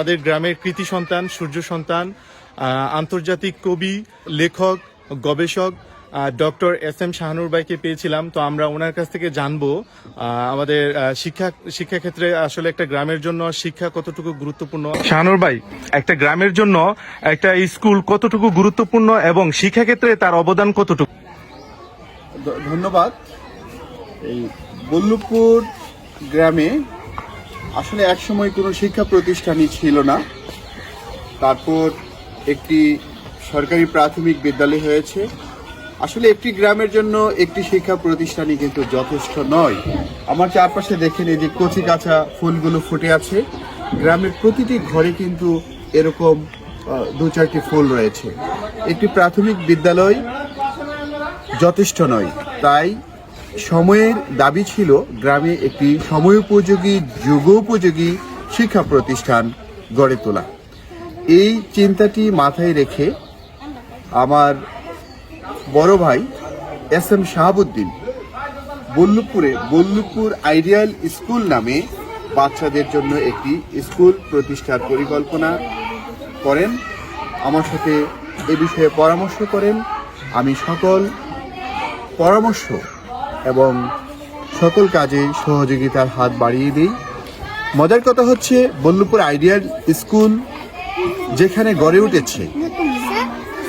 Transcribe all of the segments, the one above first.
আমাদের গ্রামের কৃতি সন্তান সূর্য সন্তান আন্তর্জাতিক কবি লেখক গবেষক ডক্টর এস এম শাহানুর ভাইকে পেয়েছিলাম। তো আমরা ওনার কাছ থেকে জানব আমাদের শিক্ষা শিক্ষাক্ষেত্রে আসলে একটা গ্রামের জন্য শিক্ষা কতটুকু গুরুত্বপূর্ণ? শাহানুর ভাই একটা গ্রামের জন্য একটা স্কুল কতটুকু গুরুত্বপূর্ণ এবং শিক্ষাক্ষেত্রে তার অবদান কতটুকু? ধন্যবাদ। এই বল্লভপুর গ্রামে আসলে একসময় কোনো শিক্ষা প্রতিষ্ঠানই ছিল না। তারপর একটি সরকারি প্রাথমিক বিদ্যালয় হয়েছে। আসলে একটি গ্রামের জন্য একটি শিক্ষা প্রতিষ্ঠানই কিন্তু যথেষ্ট নয়। আমার চারপাশে দেখেন এই যে কচি কাঁচা ফুলগুলো ফুটে আছে। গ্রামের প্রতিটি ঘরে কিন্তু এরকম দু চারটি ফুল রয়েছে। একটি প্রাথমিক বিদ্যালয় যথেষ্ট নয়। তাই সময়ের দাবি ছিল গ্রামে একটি সময়োপযোগী, যুগোপযোগী শিক্ষা প্রতিষ্ঠান গড়ে তোলা। এই চিন্তাটি মাথায় রেখে আমার বড় ভাই এস এম শাহাবুদ্দিন বল্লভপুরে বল্লভপুর আইডিয়াল স্কুল নামে বাচ্চাদের জন্য একটি স্কুল প্রতিষ্ঠার পরিকল্পনা করেন। আমার সাথে এ বিষয়ে পরামর্শ করেন। আমি সকল পরামর্শ এবং সকল কাজে সহযোগিতার হাত বাড়িয়ে দিই। মজার কথা হচ্ছে বল্লভপুর আইডিয়াল স্কুল যেখানে গড়ে উঠেছে,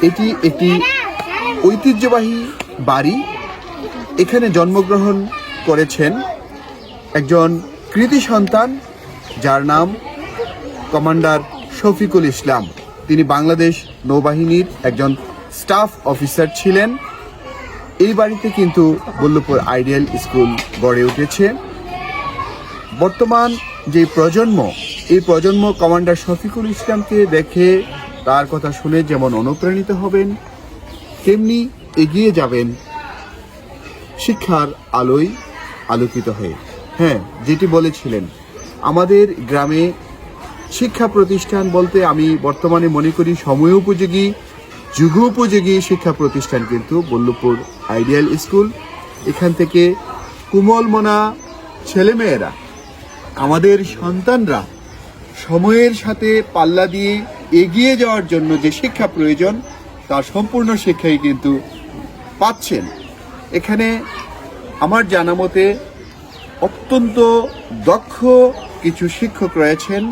এটি একটি ঐতিহ্যবাহী বাড়ি। এখানে জন্মগ্রহণ করেছেন একজন কৃতি সন্তান, যার নাম কমান্ডার শফিকুল ইসলাম। তিনি বাংলাদেশ নৌবাহিনীর একজন স্টাফ অফিসার ছিলেন। এই বাড়িতে কিন্তু বল্লভপুর আইডিয়াল স্কুল গড়ে উঠেছে। বর্তমান যে প্রজন্ম, এই প্রজন্ম কমান্ডার শফিকুল ইসলামকে দেখে তার কথা শুনে যেমন অনুপ্রাণিত হবেন, তেমনি এগিয়ে যাবেন শিক্ষার আলোয় আলোকিত হয়ে। হ্যাঁ যেটি বলেছিলেন, আমাদের গ্রামে শিক্ষা প্রতিষ্ঠান বলতে আমি বর্তমানে মনে করি সময়োপযোগী যুগোপযোগী শিক্ষা প্রতিষ্ঠান কিন্তু বল্লভপুর আইডিয়াল স্কুল। এখান থেকে কুমলমনা ছেলেমেয়েরা, আমাদের সন্তানরা সময়ের সাথে পাল্লা দিয়ে এগিয়ে যাওয়ার জন্য যে শিক্ষা প্রয়োজন তার সম্পূর্ণ শিক্ষাই কিন্তু পাচ্ছেন। এখানে আমার জানা মতে অত্যন্ত দক্ষ কিছু শিক্ষক রয়েছেন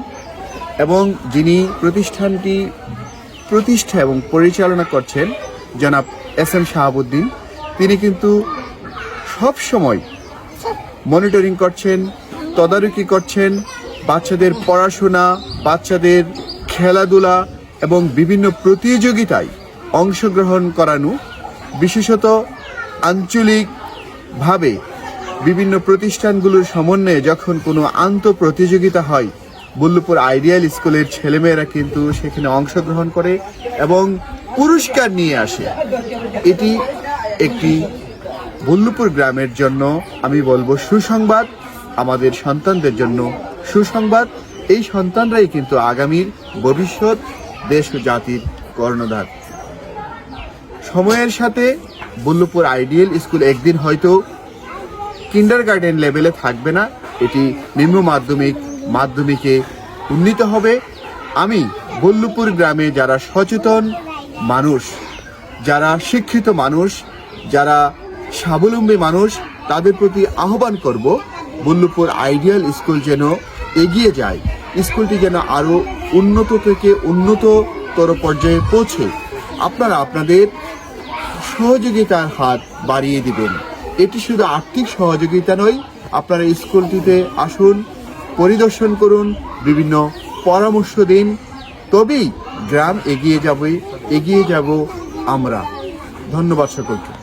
এবং যিনি প্রতিষ্ঠানটি প্রতিষ্ঠা এবং পরিচালনা করছেন জনাব এস এম শাহাবুদ্দিন। তিনি কিন্তু সব সময় মনিটরিং করছেন, তদারকি করছেন, বাচ্চাদের পড়াশোনা, বাচ্চাদের খেলাধুলা এবং বিভিন্ন প্রতিযোগিতায় অংশগ্রহণ করানো, বিশেষত আঞ্চলিকভাবে বিভিন্ন প্রতিষ্ঠানগুলোর সমন্বয়ে যখন কোনো আন্ত প্রতিযোগিতা হয় বল্লভপুর আইডিয়াল স্কুলের ছেলেমেয়েরা কিন্তু সেখানে অংশগ্রহণ করে এবং পুরস্কার নিয়ে আসে। এটি একটি বল্লভপুর গ্রামের জন্য আমি বলব সুসংবাদ। আমাদের সন্তানদের জন্য সুসংবাদ। এই সন্তানরাই কিন্তু আগামীর ভবিষ্যৎ দেশ ও জাতির কর্ণধার। সময়ের সাথে বল্লভপুর আইডিয়াল স্কুল একদিন হয়তো কিন্ডার গার্ডেন লেভেলে থাকবে না। এটি নিম্ন মাধ্যমিক মাধ্যমিকে উন্নীত হবে। আমি বল্লুপুর গ্রামে যারা সচেতন মানুষ, যারা শিক্ষিত মানুষ, যারা স্বাবলম্বী মানুষ, তাদের প্রতি আহ্বান করব, বল্লুপুর আইডিয়াল স্কুল যেন এগিয়ে যায়। স্কুলটি যেন আরও উন্নত থেকে উন্নততর পর্যায়ে পৌঁছে। আপনারা আপনাদের সহযোগিতার হাত বাড়িয়ে দিবেন। এটি শুধু আর্থিক সহযোগিতা নয়, আপনারা স্কুলটিতে আসুন পরিদর্শন করুন বিভিন্ন পরামর্শ দিন। তবেই গ্রাম এগিয়ে যাবে এগিয়ে যাব আমরা। ধন্যবাদ সকলকে।